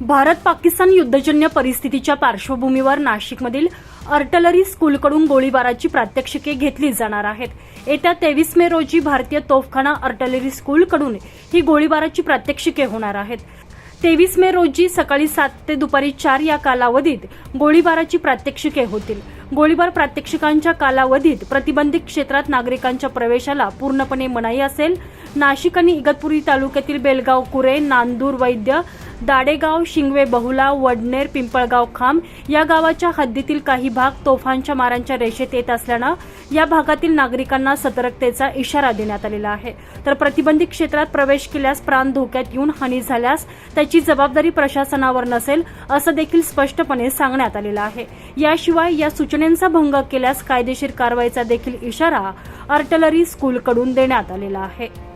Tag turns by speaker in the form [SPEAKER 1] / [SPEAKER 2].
[SPEAKER 1] भारत पाकिस्तान युद्धजन्य परिस्थितीच्या पार्श्वभूमीवर नाशिकमधील अर्टलरी स्कूलकडून गोळीबाराची प्रात्यक्षिके घेतली जाणार आहेत. येत्या तेवीस मे रोजी भारतीय तोफखाना अर्टलरी स्कूलकडून ही गोळीबाराची प्रात्यक्षिके होणार आहेत. तेवीस मे रोजी सकाळी सात ते दुपारी चार या कालावधीत गोळीबाराची प्रात्यक्षिके होतील. गोळीबार प्रात्यक्षिकांच्या कालावधीत प्रतिबंधित क्षेत्रात नागरिकांच्या प्रवेशाला पूर्णपणे मनाई असेल. नाशिक आणि इगतपुरी तालुक्यातील बेलगाव कुरे नांदूर वैद्य दाडेगाव शिंगवे बहुला वडनेर पिंपळगाव खांब या गावाच्या हद्दीतील काही भाग तोफांच्या मारांच्या रेषेत येत असल्यानं या भागातील नागरिकांना सतर्कतेचा इशारा देण्यात आलेला आहे. तर प्रतिबंधित क्षेत्रात प्रवेश केल्यास प्राण धोक्यात येऊन हानी झाल्यास त्याची जबाबदारी प्रशासनावर नसेल असं देखील स्पष्टपणे सांगण्यात आलेलं आहे. याशिवाय या सूचनेचा भंग केल्यास कायदेशीर कारवाईचा देखील इशारा आर्टलरी स्कूलकडून देण्यात आलेला आहे.